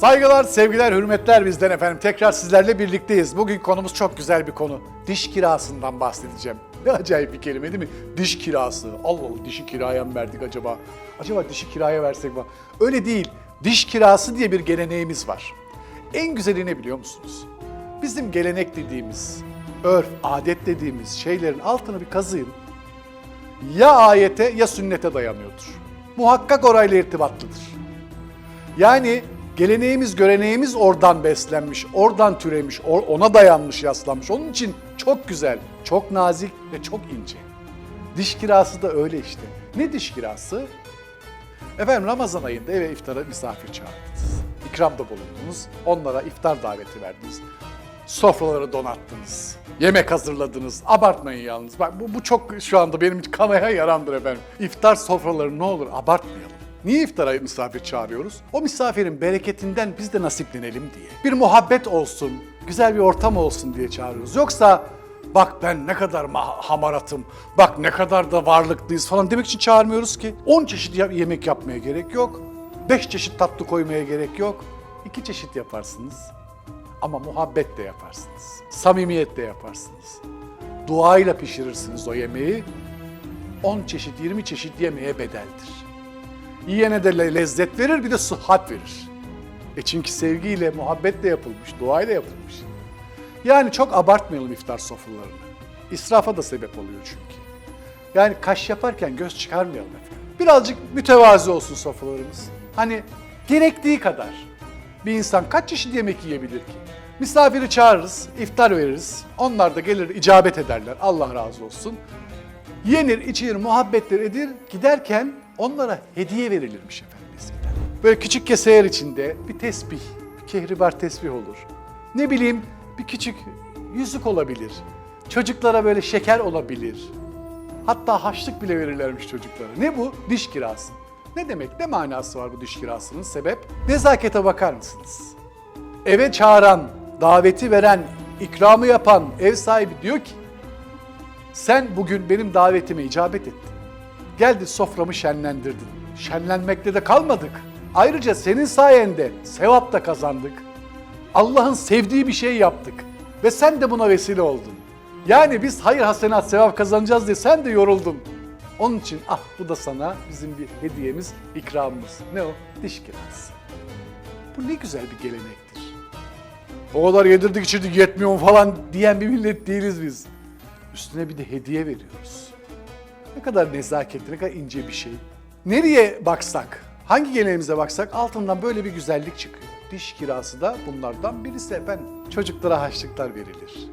Saygılar, sevgiler, hürmetler bizden efendim. Tekrar sizlerle birlikteyiz. Bugün konumuz çok güzel bir konu. Diş kirasından bahsedeceğim. Ne acayip bir kelime değil mi? Diş kirası. Allah Allah dişi kiraya mı verdik acaba? Acaba dişi kiraya versek mi? Öyle değil. Diş kirası diye bir geleneğimiz var. En güzeli ne biliyor musunuz? Bizim gelenek dediğimiz, örf, adet dediğimiz şeylerin altını bir kazıyın. Ya ayete ya sünnete dayanıyordur. Muhakkak orayla irtibatlıdır. Yani geleneğimiz, göreneğimiz oradan beslenmiş, oradan türemiş, ona dayanmış, yaslanmış. Onun için çok güzel, çok nazik ve çok ince. Diş kirası da öyle işte. Ne diş kirası? Efendim Ramazan ayında eve iftara misafir çağırdınız. İkramda bulundunuz. Onlara iftar daveti verdiniz. Sofraları donattınız. Yemek hazırladınız. Abartmayın yalnız. Bak bu, bu çok şu anda benim kanaya yarandır efendim. İftar sofraları ne olur abartmayalım. Niye iftara misafir çağırıyoruz? O misafirin bereketinden biz de nasiplenelim diye. Bir muhabbet olsun, güzel bir ortam olsun diye çağırıyoruz. Yoksa bak ben ne kadar ma- hamaratım, bak ne kadar da varlıklıyız falan demek için çağırmıyoruz ki. 10 çeşit yemek yapmaya gerek yok. 5 çeşit tatlı koymaya gerek yok. 2 çeşit yaparsınız. Ama muhabbetle yaparsınız. Samimiyetle yaparsınız. Duayla pişirirsiniz o yemeği. 10 çeşit, 20 çeşit yemeğe bedeldir. Yiyene de le- lezzet verir bir de sıhhat verir. E çünkü sevgiyle, muhabbetle yapılmış, duayla yapılmış. Yani çok abartmayalım iftar sofralarını. İsrafa da sebep oluyor çünkü. Yani kaş yaparken göz çıkarmayalım efendim. Birazcık mütevazi olsun sofralarımız. Hani gerektiği kadar. Bir insan kaç çeşit yemek yiyebilir ki? Misafiri çağırırız, iftar veririz. Onlar da gelir icabet ederler. Allah razı olsun. Yenir, içilir, muhabbetler edilir. Giderken onlara hediye verilirmiş efendim eskiden. Böyle küçük keseler içinde bir tesbih, bir kehribar tesbih olur. Ne bileyim bir küçük yüzük olabilir. Çocuklara böyle şeker olabilir. Hatta haçlık bile verirlermiş çocuklara. Ne bu? Diş kirası. Ne demek? Ne manası var bu diş kirasının? Sebep? Nezakete bakar mısınız? Eve çağıran, daveti veren, ikramı yapan ev sahibi diyor ki sen bugün benim davetime icabet ettin. Geldi soframı şenlendirdin. Şenlenmekte de kalmadık. Ayrıca senin sayende sevap da kazandık. Allah'ın sevdiği bir şey yaptık. Ve sen de buna vesile oldun. Yani biz hayır hasenat sevap kazanacağız diye sen de yoruldun. Onun için ah bu da sana bizim bir hediyemiz, ikramımız. Ne o? Diş kirası. Bu ne güzel bir gelenektir. O kadar yedirdik içirdik yetmiyor falan diyen bir millet değiliz biz. Üstüne bir de hediye veriyoruz. Ne kadar nezaketli, ne kadar ince bir şey. Nereye baksak, hangi geleneğimize baksak altından böyle bir güzellik çıkıyor. Diş kirası da bunlardan birisi efendim. Çocuklara harçlıklar verilir.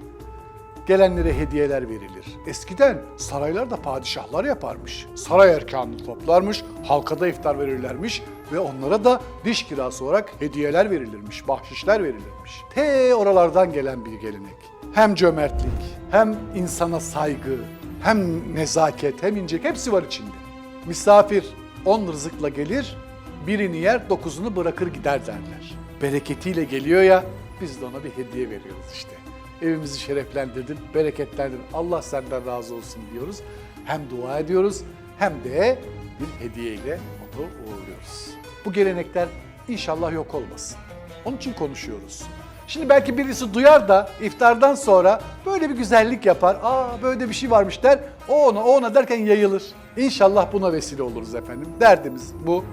Gelenlere hediyeler verilir. Eskiden saraylarda padişahlar yaparmış. Saray erkanını toplarmış, halkada iftar verirlermiş ve onlara da diş kirası olarak hediyeler verilirmiş, bahşişler verilirmiş. Te oralardan gelen bir gelenek. Hem cömertlik, hem insana saygı, hem nezaket, hem incelik hepsi var içinde. Misafir on rızıkla gelir, birini yer, dokuzunu bırakır gider derler. Bereketiyle geliyor ya, biz de ona bir hediye veriyoruz işte. Evimizi şereflendirdin, bereketlendirdin. Allah senden razı olsun diyoruz. Hem dua ediyoruz hem de bir hediyeyle onu uğurluyoruz. Bu gelenekler inşallah yok olmasın. Onun için konuşuyoruz. Şimdi belki birisi duyar da iftardan sonra böyle bir güzellik yapar. Aa böyle bir şey varmış der. O ona, o ona derken yayılır. İnşallah buna vesile oluruz efendim. Derdimiz bu.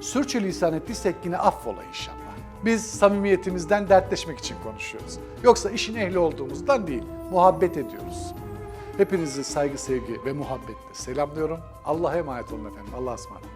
Sürçülisan ettiysek yine affola inşallah. Biz samimiyetimizden dertleşmek için konuşuyoruz. Yoksa işin ehli olduğumuzdan değil, muhabbet ediyoruz. Hepinizi saygı, sevgi ve muhabbetle selamlıyorum. Allah'a emanet olun efendim. Allah'a ısmarladık.